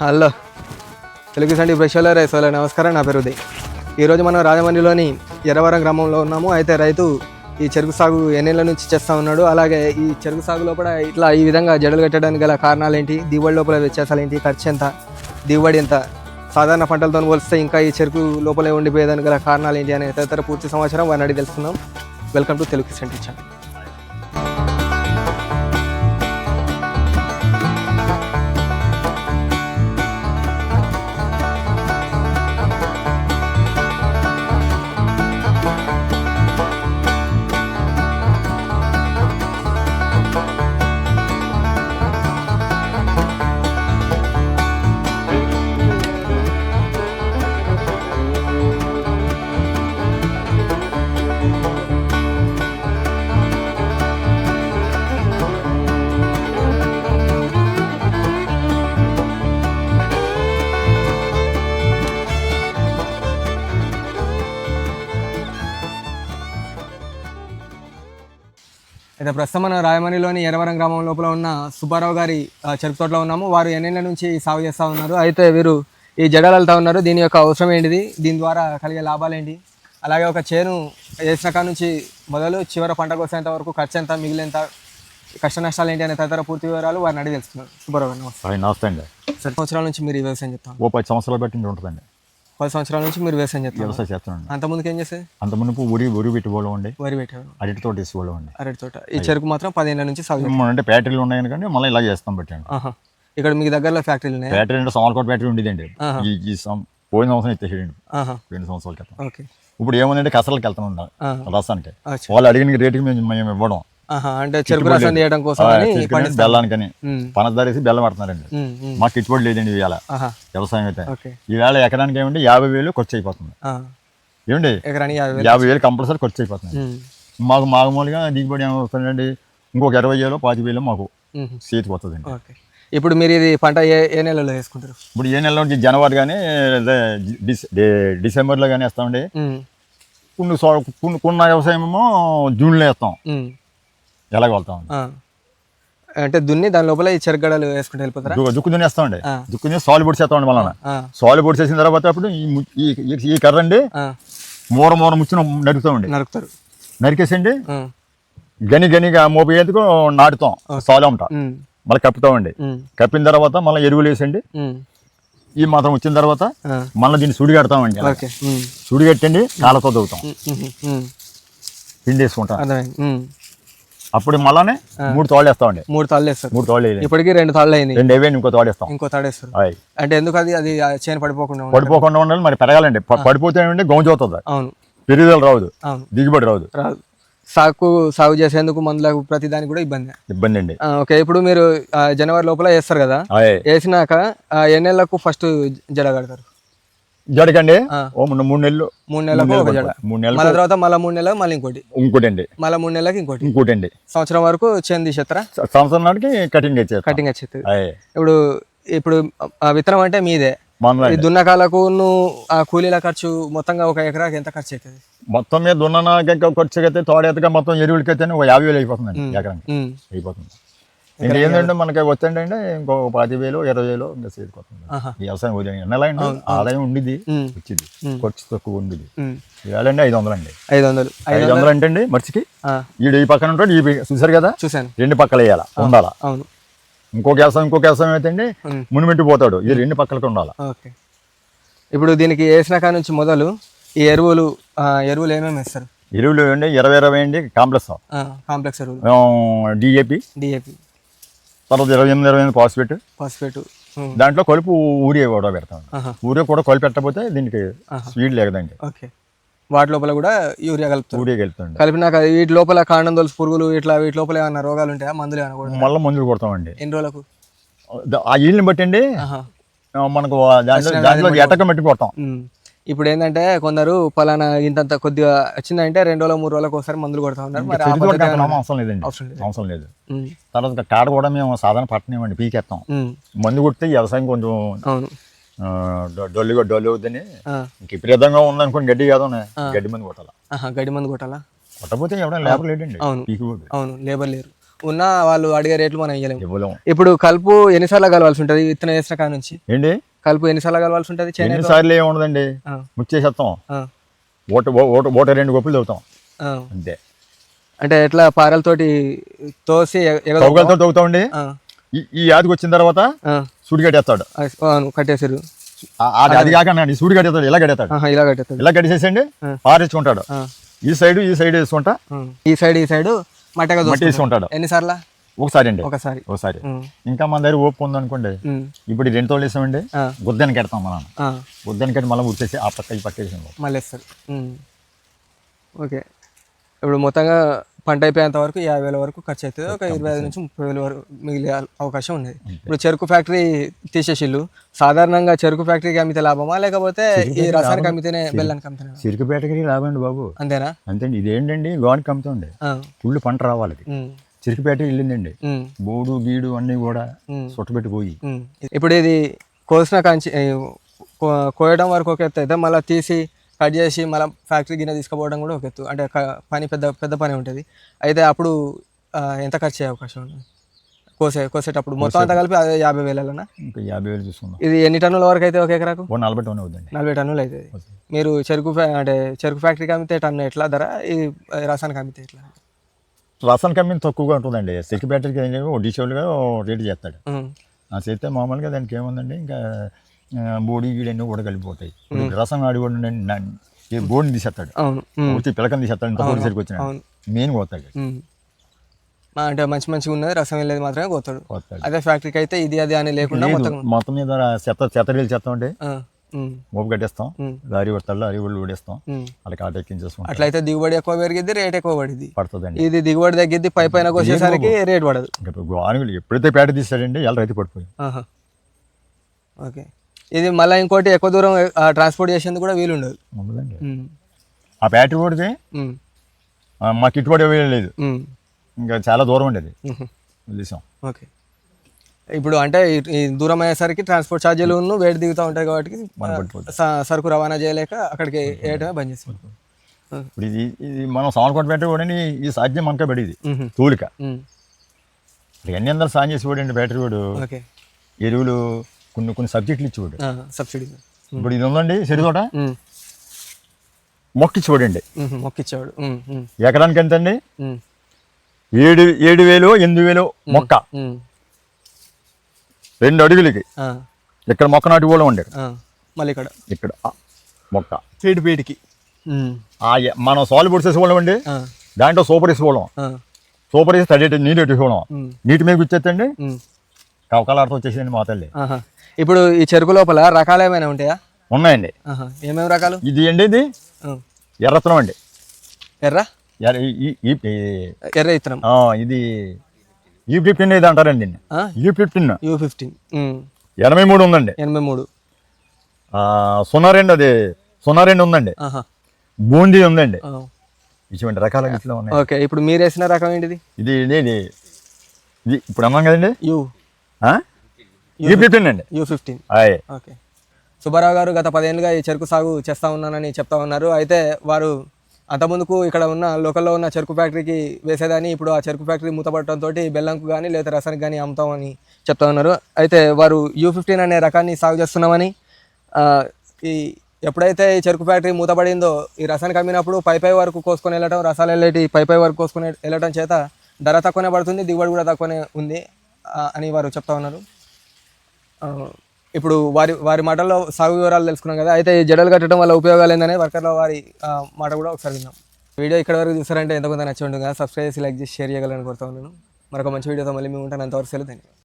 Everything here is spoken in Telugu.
హలో. తెలుగు సండి బ్రష్లో రైసోలో నమస్కారం నా పేరు ఉదయ్. ఈరోజు మనం రాజమండ్రిలోని ఎర్రవరం గ్రామంలో ఉన్నాము. అయితే రైతు ఈ చెరుకు సాగు ఎన్నేళ్ళ నుంచి చేస్తూ ఉన్నాడు. అలాగే ఈ చెరుకు సాగు లోపల ఇట్లా ఈ విధంగా జడలు కట్టడానికి గల కారణాలు ఏంటి దిగుబడి లోపల వ్యత్యాసాలు ఏంటి ఖర్చు ఎంత? దిగుబడి ఎంత? సాధారణ పంటలతో పోలిస్తే ఇంకా ఈ చెరుకు లోపలే ఉండిపోయేదానికి గల కారణాలు ఏంటి అనే తదితర పూర్తి సమాచారం వారిని అడిగి తెలుసుకుందాం. Welcome to Telugu centre channel. అయితే ప్రస్తుతం మనం రాయమణిలోని ఎర్రవరం గ్రామం లోపల ఉన్న సుబ్బారావు గారి చెరుకు తోటలో ఉన్నాము. వారు ఎన్నేళ్ళ నుంచి సాగు చేస్తూ ఉన్నారు. అయితే వీరు ఈ జడలు వెళ్తూ ఉన్నారు. దీని యొక్క అవసరం ఏంటిది? దీని ద్వారా కలిగే లాభాలు ఏంటి? అలాగే ఒక చేను వేసిన కాడ నుంచి మొదలు చివరి పంట కోసేంత వరకు ఖర్చు ఎంత మిగిలేంత కష్ట నష్టాలు ఏంటి అనే తదితర పూర్తి వివరాలు వారిని అడిగి తెలుసుకున్నారు సుబ్బారావు గారు నమస్తే. అండి. సార్ సంవత్సరాల నుంచి మీరు ఈ వ్యవసాయం చెప్తాను ఓ పది సంవత్సరాలు బట్టి ఉంటుందండి. పది సంవత్సరాల నుంచి మీరు వ్యవసాయం చెప్తాను వ్యవసాయం చేస్తానండి అంత ముందుకు ఏం చేసేది? అంత మునుపు ఉరి ఉరి పెట్టుకోవడం అండి వరి పెట్టేవారు అరటి తోట వేసుకోవడం అండి అరటి తోట. ఈ చెరుకు మాత్రం పదిహేనుల నుంచి సాగు చేస్తారు. అంటే బ్యాటరీలు ఉన్నాయి కానీ మళ్ళీ ఇలా చేస్తాం పెట్టండి. ఆహా. ఇక్కడ మీకు దగ్గరలో ఫ్యాక్టరీలు ఉన్నాయా? బ్యాటరీ అంటే సోమలకోట బ్యాటరీ ఉండేదండి. ఈ పోయిన సంవత్సరం ఆహా. రెండు సంవత్సరాల క్రితం ఓకే. ఇప్పుడు ఏముందంటే కసరలకు వెళ్తాం ఉండాలి ఆహా. రసానికి. వాళ్ళు అడిగిన రేటుకి మేము మేము ఇవ్వడం. అంటే చెరుకు రసం తీయడం కోసం. బెల్లానికని. వేసి బెల్లం పడుతున్నారండి. మాకు గిట్టుబడి లేదండి ఇవాళ. వ్యవసాయం అయితే. ఈవేళ ఎకరానికి ఏమంటే యాభై వేలు ఖర్చు అయిపోతుంది. ఏమండి? యాభై వేలు కంపల్సరీ ఖర్చు అయిపోతుంది. మాకు మామూలుగా దిగుబడి ఏమవుతుందండి ఇంకొక ఇరవై వేలు పాతి వేలు మాకు. చేతికి వస్తుందండి. ఇప్పుడు మీరు ఇది పంట ఏ ఏ నెలలో వేసుకుంటారు? ఇప్పుడు ఏ నెలలో జనవరి కానీ డిసెంబర్లో కానీ వేస్తామండి. కొన్ని కొన్ని వ్యవసాయం ఏమో జూన్లో వేస్తాం. ఎలాగ వెళ్తాం. అంటే దున్ని దాని లోపల ఈ చెరుగడలు వేసుకుంటూ వెళ్ళిపోతారా దుక్కు దున్నేస్తామండి ఆ. దుక్కు దున్ని సాలు పొడిచేస్తామండి మళ్ళీ ఆ. సాలు పొడిచేసిన తర్వాత అప్పుడు ఈ ఈ కర్ర అండి. మూర మూర ముచ్చిన నరుకుతామండి నరుకుతారు నరికేసండి. గని గనిగా మోపేందుకు నాటుతాం సాలు ఉంటా. మళ్ళీ కప్పుతామండి. కప్పిన తర్వాత మళ్ళీ ఎరువులు వేసండి. ఈ మాత్రం వచ్చిన తర్వాత. మళ్ళీ దీన్ని సుడి కడతామండి. సుడి కట్టండి కాళ్ళతో. ఉమ్. పిండి వేసుకుంటాం. అప్పుడు మళ్ళానే మూడు తోళ్ళు వేస్తామండి మూడు తాళ్ళు వేస్తారు. మూడు తోళ్ళు ఇప్పటికి రెండు తాళ్ళు అయింది రెండు అవే ఇంకో తోడు వేస్తాం. ఇంకో తాడేస్తారు అవి అంటే ఎందుకు అది అది చేను పడిపోకుండా? పడిపోకుండా ఉండాలి మరి పెరగాలండి. పడిపోతే గౌంజ అవుతుంది. అవును. పెరుగుదల రాదు. దిగుబడి రాదు. రాదు. సాగు సాగు చేసేందుకు మందులకు ప్రతి దానికి కూడా ఇబ్బంది. ఇబ్బంది అండి. ఓకే. ఇప్పుడు మీరు జనవరి లోపల వేస్తారు కదా? వేసినాక ఆ, ఎన్ని నెలలకు ఫస్ట్ జడ కడతారు? జడకండి. ఓ మూడు నెలలు. మూడు నెలలకు ఒక జడ. మూడు నెలలు మళ్ళీ తర్వాత మళ్ళీ మూడు నెలలకు మళ్ళీ ఇంకోటి. ఇంకోటండి. మళ్ళీ మూడు నెలలకు ఇంకోటి. ఇంకోటండి. సంవత్సరం వరకు చేను తీసేస్తారా సంవత్సరం నాటికి కటింగ్ ఇచ్చేస్తాం కటింగ్ వచ్చేస్తుంది అదే ఇప్పుడు ఇప్పుడు ఆ విత్తనం అంటే మీదే. ఈ దున్నకాలకు ఆ కూలీల ఖర్చు మొత్తంగా ఒక ఎకరాకి ఎంత ఖర్చు అవుతుంది మొత్తం మీద దున్ననాక ఖర్చు అయితే తోడేతగా మొత్తం ఎరువులకి అయితే ఒక యాభై వేలు అయిపోతుందండి ఎకరానికి. అయిపోతుంది. ఇంకా ఏంటంటే మనకి వచ్చండి ఇంకో పాతి వేలు ఇరవై వేలు ఇంకా చేరుకోతుంది ఆహా. వ్యవసాయం ఉదయం నెల అండి ఆదాయం ఉండిద్ది ఉమ్. వచ్చింది. ఖర్చు తక్కువ ఉండిద్ది. ఉమ్. ఇవాళండి ఐదు వందలు అండి. ఐదు వందలు. ఐదు వందలు అంటే అండి మర్చికి. ఈడు ఈ పక్కన ఉంటాడు ఈ చూసారు కదా? చూశాను. రెండు పక్కల వేయాలా ఉండాలా? అవును. ఇంకొక వ్యవసాయం ఇంకొక వ్యవసాయం అయితే అండి ఉమ్. మునిమెట్టి పోతాడు ఈ రెండు పక్కలకి ఉండాలా? ఓకే. ఇప్పుడు దీనికి వేసిన కాడ నుంచి మొదలు ఈ ఎరువులు ఎరువులు ఏమేమి వేస్తారు? ఎరువులు ఇరవై ఇరవై అండి కాంప్లెక్స్. కాంప్లెక్స్ ఎరువులు. డిఏపి. డిఏపి. తర్వాత ఇరవై ఎనిమిది ఇరవై ఎనిమిది పాస్పేట్ ఫాస్ఫేట్ ఉమ్. దాంట్లో కలుపు ఊరియా కూడా పెడతాం. ఊరియా కూడా కలిపి పెట్టకపోతే దీనికి స్వీట్ లేదండి ఓకే. వాటి లోపల కూడా యూరియా కలుపుతారు. ఊరియా వెళ్తుంది కలిపినాక వీటి లోపల కాండం దొలుసు పురుగులు ఇట్లా వీటి లోపల ఏమైనా రోగాలు ఉంటాయా మందులు ఏమైనా కూడా మళ్ళీ మందులు కొడతామండి. ఎన్ని రోజులకు? ఆ ఈల్ని బట్టి అండి. మనకు దాంట్లో దాంట్లో ఎటక పెట్టి కొడతాం. ఇప్పుడు ఏంటంటే కొందరు పలానా ఇంతంత కొద్దిగా వచ్చిందంటే రెండు రోజులు మూడు రోజులకు ఒకసారి మందులు కొడతా ఉన్నారు. మరి ఆ తిరిగి పద్ధతి కొట్టడం ఏమైనా- అవసరం లేదండి. అవసరం లేదు. అవసరం లేదు. ఉమ్. తర్వాత కాడ కూడా మేము సాధారణ పట్టణం పీకేస్తాం ఉమ్. మందు కొడితే వ్యవసాయం కొంచెం అవును. ఆ, డొ- డొల్లుగా డొల్లు అవుతుంది ఆ. ఇంక విపరీతంగా ఉందనుకోండి గడ్డి కాదు గడ్డి మంది కొట్టాల. ఆహా, గడ్డి మందు కొట్టాలా? కొట్టకపోతే లేబర్ లేడండి అవును. అవును లేబర్ లేరు. ఉన్న వాళ్ళు అడిగే రేట్లు మనం ఇవ్వలేము. ఇవ్వలేం ఇప్పుడు కలుపు ఎన్నిసార్లు కలవాల్సి ఉంటుంది? విత్తనం వేసిన కాడ నుంచి? ఏంటి? కలుపు ఎన్నిసార్లు కలవాల్సి ఉంటుంది? ఎన్నిసార్లు ఏమి ఉండదండి? ముచ్చేసేస్తాం. ఓట ఓట ఓట రెండు గొప్పలు ఆ. అంతే. అంటే ఎట్లా పారలతోటి తోసి తవ్వుతామండి? ఆ, ఈ యాదికి వచ్చిన తర్వాత సూడి కట్టేస్తాడు. ఆ- ఆ- అది కాకుండా సూడి కట్టేస్తాడు ఇలా కట్టేస్తాడు. ఇలా కట్టేస్తాడు. ఇలా కట్టేసేసండి. పారేసుకుంటాడు. ఈ సైడ్ ఈ సైడ్ వేసుకుంటా. ఈ సైడ్ ఈ సైడ్ మట్టి. వేసుకుంటాడు. ఎన్నిసార్లు ఒకసారి అండి. ఒకసారి. ఒకసారి. ఇంకా మన దగ్గర ఓపు ఉందనుకోండి. ఇప్పుడు రెండు తోళ్ళు వేసామండి. గుద్దని కడతాం మనం గుద్దని కట్టి మళ్ళీ ఉరిచేసి ఆ పక్క ఈ పక్క మళ్ళీ వేస్తారు. ఓకే. ఇప్పుడు మొత్తంగా పంట అయిపోయేంత వరకు యాభై వేల వరకు ఖర్చు అవుతుంది. ఒక ఇరవై ఐదు నుంచి ముప్పై వేల వరకు మిగిలే అవకాశం ఉన్నది. ఇప్పుడు చెరుకు ఫ్యాక్టరీ తీసేసిల్లు సాధారణంగా చెరుకు ఫ్యాక్టరీకి అమ్మితే లాభమా? లేకపోతే ఈ రసాయనిక అమ్మితేనే బెల్లానికి అమ్మితేనే చిరుకుపేటకి లాభండి బాబు. అంతేనా? అంతేండి. ఇదేంటండి? గోనికి అమ్ముతుంది ఫుల్ పంట రావాలి చిరుకుపేట వెళ్ళిందండి. బోడు గీడు అన్నీ కూడా ఉమ్. చుట్టబెట్టి పోయి. ఉమ్. ఇప్పుడు ఇది కోసిన కాంచి కోయడం వరకు ఒక ఎత్తు. అయితే మళ్ళీ తీసి కట్ చేసి మళ్ళీ ఫ్యాక్టరీ గిన్నె తీసుకుపోవడం కూడా ఒక ఎత్తు. అంటే పని పెద్ద పెద్ద పని ఉంటుంది. అయితే అప్పుడు ఎంత ఖర్చు అయ్యే అవకాశం ఉంది? కోసే కోసేటప్పుడు మొత్తం అంతా కలిపి అదే యాభై వేలనా? ఇంకా యాభై వేలు చూసుకుందాం. ఇది ఎన్ని టన్నుల వరకు అయితే ఒక ఎకరాకు? నలభై టోన్ అవుతుందండి. నలభై టన్నులు అవుతుంది. మీరు చెరుకు ఫ్యా- అంటే చెరుకు ఫ్యాక్టరీకి అమ్మితే టన్ను ఎట్లా? ధర ఈ రసానికి అమ్మితే ఎట్లా? రసం కమ్మిన తక్కువగా ఉంటుందండి. చిరుకుపేటకి ఏంటంటే ఓ డిషోలుగా రేటు చేస్తాడు ఆ చేస్తే మామూలుగా దానికి ఏముందండి? ఇంకా బోడి గీడు అన్నీ కూడా కలిపిపోతాయి రసం ఆడి కూడా ఉండండి, ఈ బోడిని తీసేస్తాడు. వచ్చి పిలకని తీసేస్తాడు. ఇంత సరికి వచ్చిన మెయిన్ పోతాడు. అంటే మంచి మంచిగా ఉన్నది రసం వెళ్ళేది మాత్రమే పోతాడు. అదే ఫ్యాక్టరీకి అయితే ఇది అది అని లేకుండా మొత్తం మీద చెత్త చెత్తరీలు చెత్త ఉంటే మోపు కట్టేస్తాం. లారీ పడతాడు లారీ వాళ్ళు ఊడేస్తాం. వాళ్ళకి ఆట ఎక్కించేసుకుంటాం అట్లయితే దిగుబడి ఎక్కువ పెరిగిద్ది రేట్ ఎక్కువ పడిద్ది. పడుతుందండి. ఇది దిగుబడి తగ్గిద్ది పై పైన కోసేసరికి రేట్ పడదు. ఇంకా గోనుగులు ఎప్పుడైతే పేట తీస్తాడండి వాళ్ళు రైతు పడిపోయి. ఓకే. ఇది మళ్ళీ ఇంకోటి ఎక్కువ దూరం ట్రాన్స్పోర్ట్ చేసేందుకు కూడా వీలు ఉండదు ఆ పేట కొడితే మాకు ఇటుబడి లేదు. ఇంకా చాలా దూరం ఉండేది ఓకే. ఇప్పుడు అంటే దూరం అయ్యేసరికి ట్రాన్స్పోర్ట్ ఛార్జీలు ఉన్న వేడి దిగుతూ ఉంటాయి కాబట్టి సరుకు రవాణా చేయలేక అక్కడికి వేయటమే బంద్ చేస్తాం ఇప్పుడు ఇది ఇది మనం సాల్కోట పెట్ట కూడా ఈ సాధ్యం మనకే పడేది. తూలిక. ఎన్ని వందలు సాయం చేసి వాడండి బ్యాటరీ వాడు? ఓకే. ఎరువులు కొన్ని కొన్ని సబ్జెక్టులు ఇచ్చేవాడు సబ్సిడీ ఇప్పుడు ఇది ఉందండి చెరుతోట మొక్క చూడండి ఉమ్, ఉమ్, ఎకరానికి ఎంత అండి ఏడు ఏడు వేలు ఎనిమిది వేలు మొక్క. రెండు అడుగులకి. ఇక్కడ మొక్క నాటి కూడా ఉండే మళ్ళీ ఇక్కడ. ఇక్కడ మొక్క. ఫీడ్ ఫీడ్కి మనం సాలు పొడిసేసి వాళ్ళం అండి. దాంట్లో సూపర్ వేసుకోవడం సూపర్ వేసి తడి నీరు పెట్టుకోవడం నీటి మీద కూర్చేస్తండి ఉమ్, కవకాలాడుతూ వచ్చేసింది మా తల్లి. ఇప్పుడు ఈ చెరుకు లోపల రకాలు ఏమైనా ఉంటాయా? ఉన్నాయండి. ఏమేమి రకాలు? ఇది ఏంటి ఇది? ఎర్రత్నం అండి. ఎర్ర? ఎర్ర- ఇది యూ ఫిఫ్టీన్ ఇది అంటారండి యూ ఫిఫ్టీన్ యూ ఫిఫ్టీన్ ఎనభై మూడు ఉందండి. ఎనభై మూడు. సున్నా రెండు అది సున్నా రెండు ఉందండి. బూందీ ఉందండి. ఇటువంటి రకాల ఇట్లా ఉన్నాయి. ఓకే ఇప్పుడు మీరు వేసిన రకం ఏంటిది? ఇది ఇది ఇది ఇప్పుడు అన్నాం కదండి? యూ. U fifteen. అండి. U fifteen. ఓకే. సుబ్బారావు గారు గత పదేళ్ళుగా ఈ చెరుకు సాగు చేస్తూ ఉన్నానని చెప్తా ఉన్నారు. అయితే వారు అంతకుముందుకు ఇక్కడ ఉన్న లోకల్లో ఉన్న చెరుకు ఫ్యాక్టరీకి వేసేదాన్ని ఇప్పుడు ఆ చెరుకు ఫ్యాక్టరీ మూతపడటంతో బెల్లంకు కానీ లేదా రసానికి కానీ అమ్ముతామని చెప్తా ఉన్నారు. అయితే వారు యూ ఫిఫ్టీన్ అనే రకాన్ని సాగు చేస్తున్నామని ఈ ఎప్పుడైతే ఈ చెరుకు ఫ్యాక్టరీ మూతపడిందో ఈ రసానికి అమ్మినప్పుడు పై పై వరకు కోసుకొని వెళ్ళటం రసాలు వెళ్ళేటి పై పై వరకు కోసుకొని వెళ్ళటం చేత ధర తక్కువనే పడుతుంది దిగుబడి కూడా తక్కువనే ఉంది అని వారు చెప్తా ఉన్నారు. ఇప్పుడు వారి వారి మాటల్లో సాగు వివరాలు తెలుసుకున్నాం కదా అయితే జడలు కట్టడం వల్ల ఉపయోగాలు ఏందనే వర్కర్ల వారి మాట కూడా ఒకసారి విన్నాం. వీడియో ఇక్కడ వరకు చూసారంటే ఎంతకొంత నచ్చి ఉంటుంది కదా సబ్స్క్రైబ్ చేసి లైక్ చేసి షేర్ చేయగలని కోరుతా ఉన్నాను. మరొక మంచి వీడియోతో మళ్ళీ మేము ఉంటాను. అంతవరకు సెలవు ధన్యవాదాలు.